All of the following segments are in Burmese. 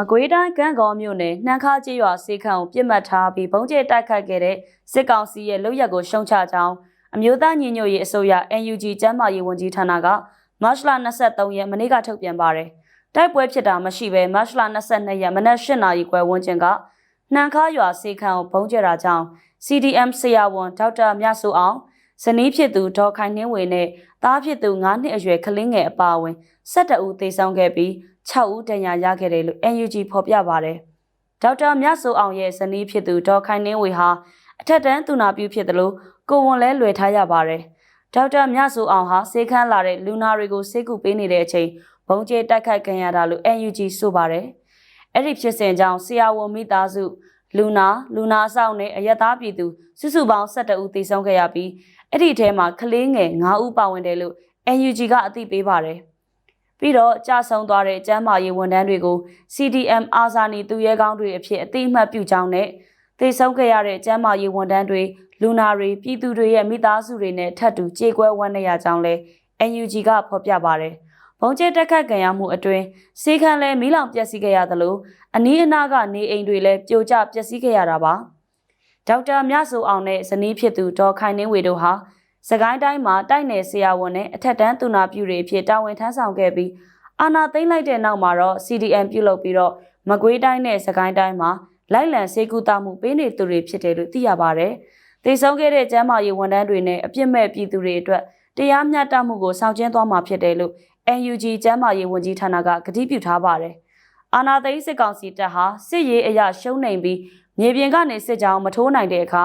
မကွေးတိုင်းကန်းကောမြို့နယ်နှမ်းခါကျေးရွာစေခန့်ကိုပြစ်မှတ်ထားပြီးဘုံကျဲတိုက်ခတ်ခဲ့တဲ့စစ်ကောင်စီရဲ့လုပ်ရက်ကိုရှုံချကြောင်းအမျိုးသားညီညွတ်ရေးအစိုးရ NUG ကျန်းမာရေးဝန်ကြီးဌာနကမတ်လ23ရက်မနေ့ကထုတ်ပြန်ပါတယ်။တိုက်ပွဲဖြစ်တာမရှိဘဲမတ်လ22ရက်မနက်8နာရီခွဲဝန်းကျင်ကနှမ်းခါရွာစေခန့်ကိုဘုံကျဲတာကြောင့် CDM ဆရာဝန်ဒေါက်တာမြတ်စုအောင် ဇနီးဖြစ်သူဒေါ်ခိုင်နှင်းဝေနဲ့သားဖြစ်သူ9နှစ်အရွယ်ကလေးငယ်အပါအဝင်12ဦးသေဆုံးခဲ့ပြီး6ဦးဒဏ်ရာရခဲ့တယ်လို့ NUG ဖော်ပြပါတယ်။ဒေါက်တာမြတ်စုအောင်ရဲ့ဇနီးဖြစ်သူဒေါ်ခိုင်နှင်းဝေဟာအထက်တန်းသူနာပြုဖြစ်တယ်လို့ကိုဝန်လဲလွယ်ထားရပါတယ်။ဒေါက်တာမြတ်စုအောင်ဟာစေခန်းလာတဲ့လူနာတွေကိုစေကူပေးနေတဲ့အချိန်ဘုံကျဲတိုက်ခိုက်ခံရတာလို့ NUG ဆိုပါတယ်။အဲ့ဒီဖြစ်စဉ်ကြောင့်ဆရာဝန်မိသားစု လူနာလူနာဆောင်နဲ့အယက်သားပြည်သူစုစုပေါင်း12ဦးသေဆုံးခဲ့ရပြီးအဲ့ဒီထဲမှာကလေးငယ်9ဦးပါဝင်တယ်လို့ NUG ကအသိပေးပါတယ်။ပြီးတော့ကြာဆုံးသွားတဲ့ကျန်းမာရေးဝန်ထမ်းတွေကို CDM အာဇာနည်သူရဲကောင်းတွေအဖြစ်အသိအမှတ်ပြုကြောင်းနဲ့သေဆုံးခဲ့ရတဲ့ကျန်းမာရေးဝန်ထမ်းတွေလူနာတွေပြည်သူတွေရဲ့မိသားစုတွေနဲ့ထပ်တူကြေကွဲဝမ်းနည်းရကြောင်းလဲ NUG ကဖော်ပြပါတယ်။ ဘုံကျဲတက်ခတ်ခံရမှုအတွင်းစေခန်းလဲမီးလောင်ပျက်စီးခဲ့ရသလိုအနီးအနားကနေအိမ်တွေလည်းပြိုကျပျက်စီးခဲ့ရတာပါ။ဒေါက်တာမြတ်စုအောင်နဲ့ဇနီးဖြစ်သူဒေါ်ခိုင်နှင်းဝေတို့ဟာစကိုင်းတိုင်းမှာတိုက်နယ်ဆရာဝန်နဲ့အထက်တန်းသူနာပြုတွေအဖြစ်တာဝန်ထမ်းဆောင်ခဲ့ပြီးအာနာသိမ့်လိုက်တဲ့နောက်မှာတော့ CDM ပြုလုပ်ပြီးတော့မကွေးတိုင်းနဲ့စကိုင်းတိုင်းမှာလိုက်လံစေကူတာမှုပေးနေသူတွေဖြစ်တယ်လို့သိရပါတယ်။သေဆုံးခဲ့တဲ့ကျန်းမာရေးဝန်ထမ်းတွေနဲ့အပြစ်မဲ့ပြည်သူတွေအတွက်တရားမျှတမှုကိုဆောင်ကျဉ်သွားမှာဖြစ်တယ်လို့ NUG ကျန်းမာရေးဝန်ကြီးဌာနကကတိပြုထားပါတယ်။အာနာသိန်းစစ်ကောင်စီတပ်ဟာစစ်ရေးအရာရှုံးနိုင်ပြီးမြေပြင်ကနေစစ်ကြောင်းမထိုးနိုင်တဲ့အခါ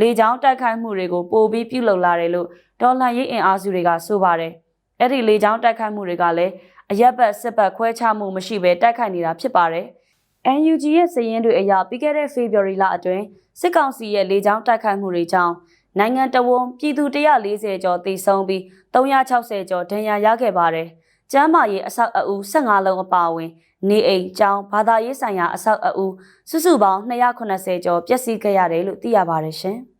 လေကြောင်းတိုက်ခိုက်မှုတွေကိုပိုပြီးပြုလုပ်လာတယ်လို့ဒေါ်လာရေးအင်အားစုတွေကဆိုပါတယ်။အဲ့ဒီလေကြောင်းတိုက်ခိုက်မှုတွေကလည်းအရက်ဘက်စစ်ဘက်ခွဲခြားမှုမရှိဘဲတိုက်ခိုက်နေတာဖြစ်ပါတယ်။ NUG ရဲ့စည်ရင်းတွေအရပြီးခဲ့တဲ့ February လအတွင်းစစ်ကောင်စီရဲ့လေကြောင်းတိုက်ခိုက်မှုတွေကြောင့် နိုင်ငံတော်ဝန်ပြည်သူ140ကျော်သေဆုံးပြီး360ကျော်ဒဏ်ရာရခဲ့ပါတယ်။ကျမ်းမာရေးအဆောက်အဦ15လုံးအပါအဝင် နေအိမ်ကျောင်းဘာသာရေးဆိုင်ရာအဆောက်အဦစုစုပေါင်း280ကျော်ပျက်စီးခဲ့ရတယ်လို့သိရပါတယ်ရှင်။